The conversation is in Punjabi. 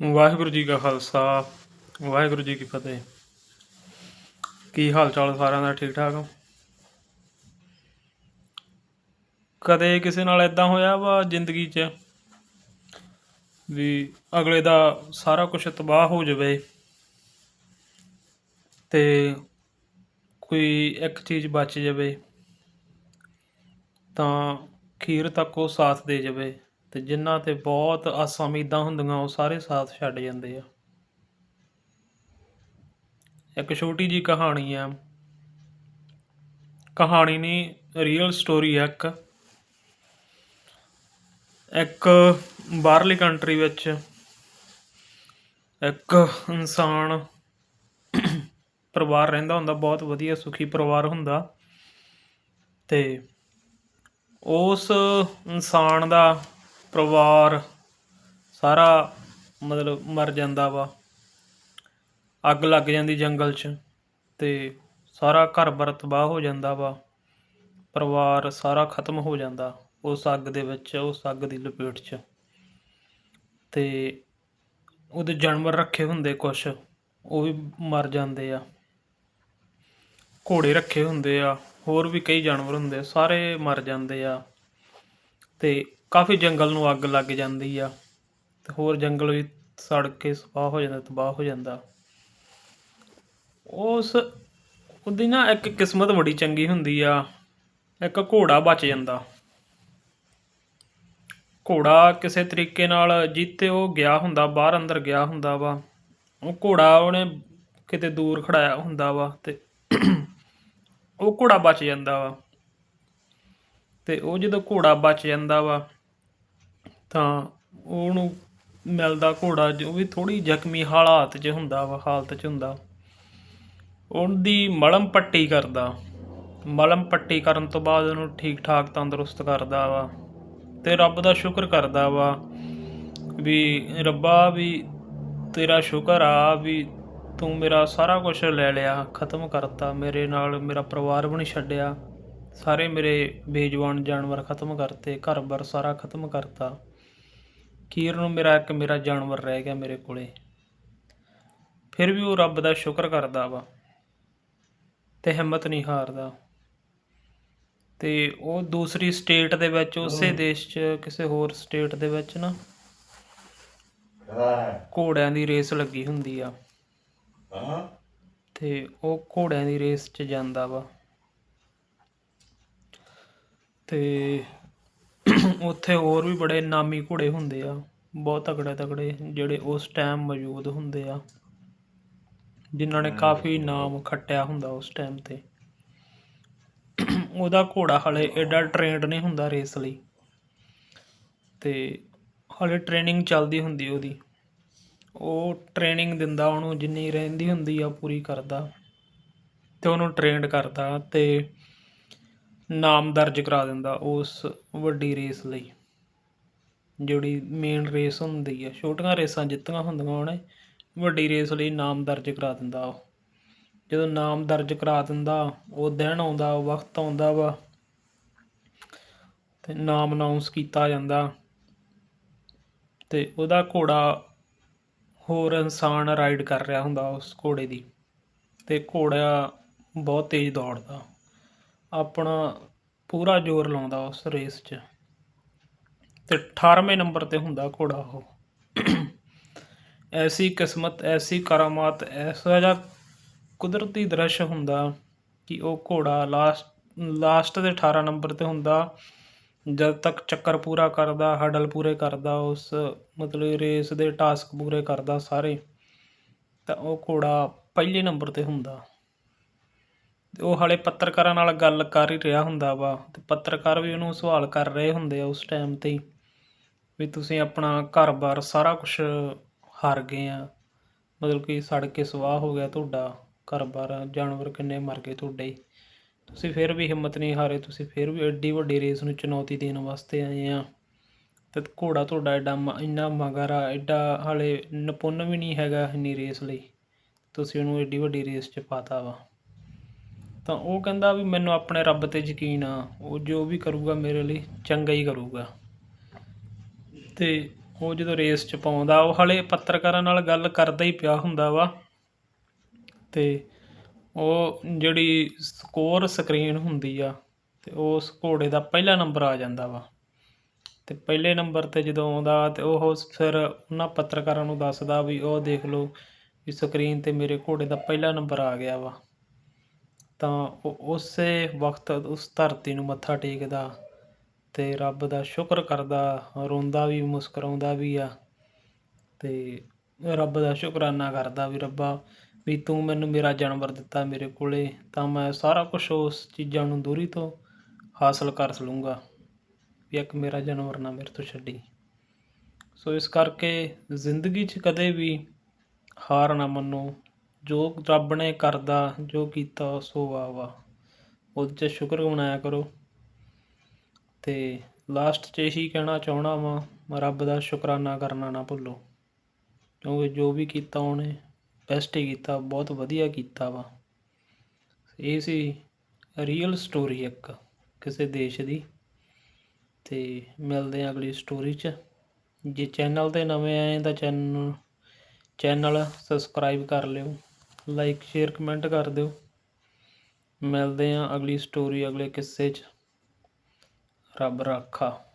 ਵਾਹਿਗੁਰੂ ਜੀ ਕਾ ਖਾਲਸਾ, ਵਾਹਿਗੁਰੂ ਜੀ ਕੀ ਫਤਿਹ। ਕੀ ਹਾਲ ਚਾਲ ਸਾਰਿਆਂ ਦਾ? ਠੀਕ ਠਾਕ ਕਦੇ ਕਿਸੇ ਨਾਲ ਇਦਾਂ ਹੋਇਆ ਵਾ ਜ਼ਿੰਦਗੀ 'ਚ ਵੀ ਅਗਲੇ ਦਾ ਸਾਰਾ ਕੁਝ ਤਬਾਹ ਹੋ ਜਾਵੇ ਤੇ ਕੋਈ ਇੱਕ ਚੀਜ਼ ਬਚ ਜਾਵੇ ਤਾਂ ਖੀਰ ਤੱਕ ਉਹ ਸਾਥ ਦੇ ਜਾਵੇ? ਅਤੇ ਜਿਨ੍ਹਾਂ ਤੇ ਬਹੁਤ ਆਸਾਂ ਉਮੀਦਾਂ ਹੁੰਦੀਆਂ, ਉਹ ਸਾਰੇ ਸਾਥ ਛੱਡ ਜਾਂਦੇ ਆ। ਇੱਕ ਛੋਟੀ ਜੀ ਕਹਾਣੀ ਆ। ਕਹਾਣੀ ਨਹੀਂ ਰੀਅਲ ਸਟੋਰੀ ਹੈ ਇੱਕ। ਇੱਕ ਬਾਹਰਲੀ ਕੰਟਰੀ ਵਿੱਚ ਇੱਕ ਇਨਸਾਨ ਪਰਿਵਾਰ ਰਹਿੰਦਾ ਹੁੰਦਾ, ਬਹੁਤ ਵਧੀਆ ਸੁਖੀ ਪਰਿਵਾਰ ਹੁੰਦਾ ਤੇ ਉਸ ਇਨਸਾਨ ਦਾ ਪਰਿਵਾਰ ਸਾਰਾ ਮਤਲਬ ਮਰ ਜਾਂਦਾ ਵਾ। ਅੱਗ ਲੱਗ ਜਾਂਦੀ ਜੰਗਲ 'ਚ ਤੇ ਸਾਰਾ ਘਰ-ਬਾਰ ਤਬਾਹ ਹੋ ਜਾਂਦਾ ਵਾ। ਪਰਿਵਾਰ ਸਾਰਾ ਖਤਮ ਹੋ ਜਾਂਦਾ ਉਸ ਅੱਗ ਦੇ ਵਿੱਚ, ਉਸ ਅੱਗ ਦੀ ਲਪੇਟ 'ਚ। ਤੇ ਉਹਦੇ ਜਾਨਵਰ ਰੱਖੇ ਹੁੰਦੇ ਕੁਛ, ਉਹ ਵੀ ਮਰ ਜਾਂਦੇ ਆ। ਘੋੜੇ ਰੱਖੇ ਹੁੰਦੇ ਆ, ਹੋਰ ਵੀ ਕਈ ਜਾਨਵਰ ਹੁੰਦੇ ਸਾਰੇ ਮਰ ਜਾਂਦੇ ਆ। ਤੇ ਕਾਫੀ ਜੰਗਲ ਨੂੰ ਅੱਗ ਲੱਗ ਜਾਂਦੀ ਆ ਤੇ ਹੋਰ ਜੰਗਲ ਵੀ ਸੜ ਕੇ ਸਵਾਹ ਹੋ ਜਾਂਦਾ, ਤਬਾਹ ਹੋ ਜਾਂਦਾ। ਉਸ, ਉਹਦੀ ਨਾ ਇੱਕ ਕਿਸਮਤ ਬੜੀ ਚੰਗੀ ਹੁੰਦੀ ਆ, ਇੱਕ ਘੋੜਾ ਬਚ ਜਾਂਦਾ। ਘੋੜਾ ਕਿਸੇ ਤਰੀਕੇ ਨਾਲ ਜਿੱਤੇ ਉਹ ਗਿਆ ਹੁੰਦਾ, ਬਾਹਰ ਅੰਦਰ ਗਿਆ ਹੁੰਦਾ ਵਾ। ਉਹ ਘੋੜਾ ਉਹਨੇ ਕਿਤੇ ਦੂਰ ਖੜਾਇਆ ਹੁੰਦਾ ਵਾ ਤੇ ਉਹ ਘੋੜਾ ਬਚ ਜਾਂਦਾ ਵਾ। ਤੇ ਉਹ ਜਦੋਂ ਘੋੜਾ ਬਚ ਜਾਂਦਾ ਵਾ ਤਾਂ ਉਹਨੂੰ ਮਿਲਦਾ ਘੋੜਾ ਜੋ ਵੀ ਥੋੜੀ ਜ਼ਖਮੀ ਹਾਲਾਤ 'ਚ ਹੁੰਦਾ ਵਾ, ਹਾਲਤ 'ਚ ਹੁੰਦਾ। ਉਹਦੀ ਮਲਮ ਪੱਟੀ ਕਰਦਾ। ਮਲਮ ਪੱਟੀ ਕਰਨ ਤੋਂ ਬਾਅਦ ਉਹਨੂੰ ਠੀਕ ਠਾਕ ਤੰਦਰੁਸਤ ਕਰਦਾ ਵਾ ਤੇ ਰੱਬ ਦਾ ਸ਼ੁਕਰ ਕਰਦਾ ਵਾ ਵੀ ਰੱਬਾ ਵੀ ਤੇਰਾ ਸ਼ੁਕਰ ਆ ਵੀ ਤੂੰ ਮੇਰਾ ਸਾਰਾ ਕੁਝ ਲੈ ਲਿਆ, ਖਤਮ ਕਰਤਾ। ਮੇਰੇ ਨਾਲ ਮੇਰਾ ਪਰਿਵਾਰ ਵੀ ਨਹੀਂ ਛੱਡਿਆ। ਸਾਰੇ ਮੇਰੇ ਬੇਜਵਾਨ ਜਾਨਵਰ ਖਤਮ ਕਰਤੇ, ਘਰ-ਬਾਰ ਸਾਰਾ ਖਤਮ ਕਰਤਾ। ਖੀਰ ਨੂੰ ਮੇਰਾ ਇੱਕ ਮੇਰਾ ਜਾਨਵਰ ਰਹਿ ਗਿਆ ਮੇਰੇ ਕੋਲੇ। ਫਿਰ ਵੀ ਉਹ ਰੱਬ ਦਾ ਸ਼ੁਕਰ ਕਰਦਾ ਵਾ ਤੇ ਹਿੰਮਤ ਨਹੀਂ ਹਾਰਦਾ। ਤੇ ਉਹ ਦੂਸਰੀ ਸਟੇਟ ਦੇ ਵਿੱਚ ਉਸੇ ਦੇਸ਼ 'ਚ ਕਿਸੇ ਹੋਰ ਸਟੇਟ ਦੇ ਵਿੱਚ ਨਾ ਘੋੜਿਆਂ ਦੀ ਰੇਸ ਲੱਗੀ ਹੁੰਦੀ ਆ। ਤੇ ਉਹ ਘੋੜਿਆਂ ਦੀ ਰੇਸ 'ਚ ਜਾਂਦਾ ਵਾ। ਤੇ ਉੱਥੇ ਹੋਰ ਵੀ ਬੜੇ ਨਾਮੀ ਘੋੜੇ ਹੁੰਦੇ ਆ ਬਹੁਤ ਤਕੜੇ ਤਕੜੇ ਜਿਹੜੇ ਉਸ ਟਾਈਮ ਮੌਜੂਦ ਹੁੰਦੇ ਆ ਜਿਨ੍ਹਾਂ ਨੇ ਕਾਫੀ ਨਾਮ ਖੱਟਿਆ ਹੁੰਦਾ ਉਸ ਟਾਈਮ ਤੇ। ਉਹਦਾ ਘੋੜਾ ਹਲੇ ਐਡਾ ਟ੍ਰੇਨਡ ਨਹੀਂ ਹੁੰਦਾ ਰੇਸ ਲਈ। ਤੇ ਹਲੇ ਟ੍ਰੇਨਿੰਗ ਚੱਲਦੀ ਹੁੰਦੀ ਉਹਦੀ। ਉਹ ਟ੍ਰੇਨਿੰਗ ਦਿੰਦਾ ਉਹਨੂੰ ਜਿੰਨੀ ਰਹਿੰਦੀ ਹੁੰਦੀ ਆ ਪੂਰੀ ਕਰਦਾ। ਤੇ ਉਹਨੂੰ ਟ੍ਰੇਨਡ ਕਰਦਾ ਤੇ ਨਾਮ ਦਰਜ ਕਰਾ ਦਿੰਦਾ ਉਸ ਵੱਡੀ ਰੇਸ ਲਈ, ਜਿਹੜੀ ਮੇਨ ਰੇਸ ਹੁੰਦੀ ਆ। ਛੋਟੀਆਂ ਰੇਸਾਂ ਜਿੱਤੀਆਂ ਹੁੰਦੀਆਂ ਉਹਨੇ, ਵੱਡੀ ਰੇਸ ਲਈ ਨਾਮ ਦਰਜ ਕਰਾ ਦਿੰਦਾ ਉਹ। ਜਦੋਂ ਨਾਮ ਦਰਜ ਕਰਾ ਦਿੰਦਾ, ਉਹ ਦਿਨ ਆਉਂਦਾ ਉਹ ਵਕਤ ਆਉਂਦਾ ਵਾ, ਤੇ ਨਾਮ ਅਨਾਉਂਸ ਕੀਤਾ ਜਾਂਦਾ, ਤੇ ਉਹਦਾ ਘੋੜਾ ਹੋਰ ਇਨਸਾਨ ਰਾਈਡ ਕਰ ਰਿਹਾ ਹੁੰਦਾ ਉਸ ਘੋੜੇ ਦੀ, ਤੇ ਘੋੜਾ ਬਹੁਤ ਤੇਜ਼ ਦੌੜਦਾ। ਆਪਣਾ ਪੂਰਾ ਜ਼ੋਰ ਲਾਉਂਦਾ ਉਸ ਰੇਸ 'ਚ। ਤੇ 18ਵੇਂ ਨੰਬਰ ਤੇ ਹੁੰਦਾ ਘੋੜਾ ਉਹ। ਐਸੀ ਕਿਸਮਤ, ਐਸੀ ਕਰਾਮਾਤ, ਐਸਾ ਜਿਹਾ ਕੁਦਰਤੀ ਦ੍ਰਿਸ਼ ਹੁੰਦਾ ਕਿ ਉਹ ਘੋੜਾ ਲਾਸਟ ਲਾਸਟ ਦੇ 18 ਨੰਬਰ ਤੇ ਹੁੰਦਾ। ਜਦ ਤੱਕ ਚੱਕਰ ਪੂਰਾ ਕਰਦਾ, ਹਡਲ ਪੂਰੇ ਕਰਦਾ, ਉਸ ਮਤਲਬ ਰੇਸ ਦੇ ਟਾਸਕ ਪੂਰੇ ਕਰਦਾ ਸਾਰੇ, ਤਾਂ ਉਹ ਘੋੜਾ ਪਹਿਲੇ ਨੰਬਰ ਤੇ ਹੁੰਦਾ। ਅਤੇ ਉਹ ਹਾਲੇ ਪੱਤਰਕਾਰਾਂ ਨਾਲ ਗੱਲ ਕਰ ਹੀ ਰਿਹਾ ਹੁੰਦਾ ਵਾ ਅਤੇ ਪੱਤਰਕਾਰ ਵੀ ਉਹਨੂੰ ਸਵਾਲ ਕਰ ਰਹੇ ਹੁੰਦੇ ਆ ਉਸ ਟਾਈਮ ਤੇ ਹੀ ਵੀ ਤੁਸੀਂ ਆਪਣਾ ਘਰ-ਬਾਰ ਸਾਰਾ ਕੁਛ ਹਾਰ ਗਏ ਆ। ਮਤਲਬ ਕਿ ਸੜ ਕੇ ਸਵਾਹ ਹੋ ਗਿਆ ਤੁਹਾਡਾ, ਘਰ-ਬਾਰ ਜਾਨਵਰ ਕਿੰਨੇ ਮਰ ਗਏ ਤੁਹਾਡੇ ਤੁਸੀਂ ਫਿਰ ਵੀ ਹਿੰਮਤ ਨਹੀਂ ਹਾਰੇ, ਤੁਸੀਂ ਫਿਰ ਵੀ ਐਡੀ ਵੱਡੀ ਰੇਸ ਨੂੰ ਚੁਣੌਤੀ ਦੇਣ ਵਾਸਤੇ ਆਏ ਆ। ਤੇ ਘੋੜਾ ਤੁਹਾਡਾ ਐਡਾ ਮ- ਇੰਨਾ ਮਗਰ ਆ, ਐਡਾ ਹਾਲੇ ਨਿਪੁੰਨ ਵੀ ਨਹੀਂ ਹੈਗਾ ਇੰਨੀ ਰੇਸ ਲਈ। ਤੁਸੀਂ ਉਹਨੂੰ ਐਡੀ ਵੱਡੀ ਰੇਸ 'ਚ ਪਾਤਾ ਵਾ। ਤਾਂ ਉਹ ਕਹਿੰਦਾ ਵੀ ਮੈਨੂੰ ਆਪਣੇ ਰੱਬ ਤੇ ਯਕੀਨ ਆ, ਉਹ ਜੋ ਵੀ ਕਰੂਗਾ ਮੇਰੇ ਲਈ ਚੰਗਾ ਹੀ ਕਰੂਗਾ। ਤੇ ਉਹ ਜਦੋਂ ਰੇਸ 'ਚ ਪਾਉਂਦਾ, ਉਹ ਹਲੇ ਪੱਤਰਕਾਰਾਂ ਨਾਲ ਗੱਲ ਕਰਦਾ ਹੀ ਪਿਆ ਹੁੰਦਾ ਵਾ। ਤੇ ਉਹ ਜਿਹੜੀ ਸਕੋਰ ਸਕਰੀਨ ਹੁੰਦੀ ਆ, ਤੇ ਉਸ ਘੋੜੇ ਦਾ ਪਹਿਲਾ ਨੰਬਰ ਆ ਜਾਂਦਾ ਵਾ। ਤੇ ਪਹਿਲੇ ਨੰਬਰ ਤੇ ਜਦੋਂ ਆਉਂਦਾ, ਤੇ ਉਹ ਫਿਰ ਉਹਨਾਂ ਪੱਤਰਕਾਰਾਂ ਨੂੰ ਦੱਸਦਾ ਵੀ ਉਹ ਦੇਖ ਲਓ ਵੀ ਸਕਰੀਨ ਤੇ ਮੇਰੇ ਘੋੜੇ ਦਾ ਪਹਿਲਾ ਨੰਬਰ ਆ ਗਿਆ ਵਾ। ਤਾਂ ਉਹ ਉਸੇ ਵਕਤ ਉਸ ਧਰਤੀ ਨੂੰ ਮੱਥਾ ਟੇਕਦਾ ਅਤੇ ਰੱਬ ਦਾ ਸ਼ੁਕਰ ਕਰਦਾ, ਰੋਂਦਾ ਵੀ, ਮੁਸਕਰਾਉਂਦਾ ਵੀ ਆ ਅਤੇ ਰੱਬ ਦਾ ਸ਼ੁਕਰਾਨਾ ਕਰਦਾ ਵੀ ਰੱਬਾ ਵੀ ਤੂੰ ਮੈਨੂੰ ਮੇਰਾ ਜਾਨਵਰ ਦਿੱਤਾ ਮੇਰੇ ਕੋਲੇ, ਤਾਂ ਮੈਂ ਸਾਰਾ ਕੁਝ ਉਸ ਚੀਜ਼ਾਂ ਨੂੰ ਦੂਰੀ ਤੋਂ ਹਾਸਲ ਕਰ ਲੂੰਗਾ ਵੀ ਇੱਕ ਮੇਰਾ ਜਾਨਵਰ ਨਾ ਮੇਰੇ ਤੋਂ ਛੱਡੀ। ਸੋ ਇਸ ਕਰਕੇ ਜ਼ਿੰਦਗੀ 'ਚ ਕਦੇ ਵੀ ਹਾਰ ਨਾ ਮੰਨੋ ਜੋ ਰੱਬ ਨੇ ਕਰਦਾ, ਜੋ ਕੀਤਾ ਸੋ ਵਾਹ ਵਾਹ ਉਹਦੇ 'ਚ ਸ਼ੁਕਰ ਮਨਾਇਆ ਕਰੋ। ਤੇ ਲਾਸਟ 'ਚ ਇਹੀ ਕਹਿਣਾ ਚਾਹਣਾ ਵਾਂ, ਰੱਬ ਦਾ ਸ਼ੁਕਰਾਨਾ ਕਰਨਾ ਨਾ ਭੁੱਲੋ। ਕਿਉਂਕਿ ਜੋ ਵੀ ਕੀਤਾ ਉਹਨੇ ਬੈਸਟ ਹੀ ਕੀਤਾ, ਬਹੁਤ ਵਧੀਆ ਕੀਤਾ ਵਾ। ਇਹ ਸੀ ਰੀਅਲ ਸਟੋਰੀ ਇੱਕ, ਕਿਸੇ ਦੇਸ਼ ਦੀ। ਤੇ ਮਿਲਦੇ ਆ ਅਗਲੀ ਸਟੋਰੀ 'ਚ। ਜੇ ਚੈਨਲ ਤੇ ਨਵੇਂ ਆਏ ਤਾਂ ਚੈਨਲ ਚੈਨਲ ਸਬਸਕ੍ਰਾਈਬ ਕਰ ਲਿਓ। ਲਾਈਕ ਸ਼ੇਅਰ ਕਮੈਂਟ ਕਰ ਦਿਓ। ਮਿਲਦੇ ਆ ਅਗਲੀ ਸਟੋਰੀ ਅਗਲੇ ਕਿੱਸੇ 'ਚ। ਰੱਬ ਰਾਖਾ।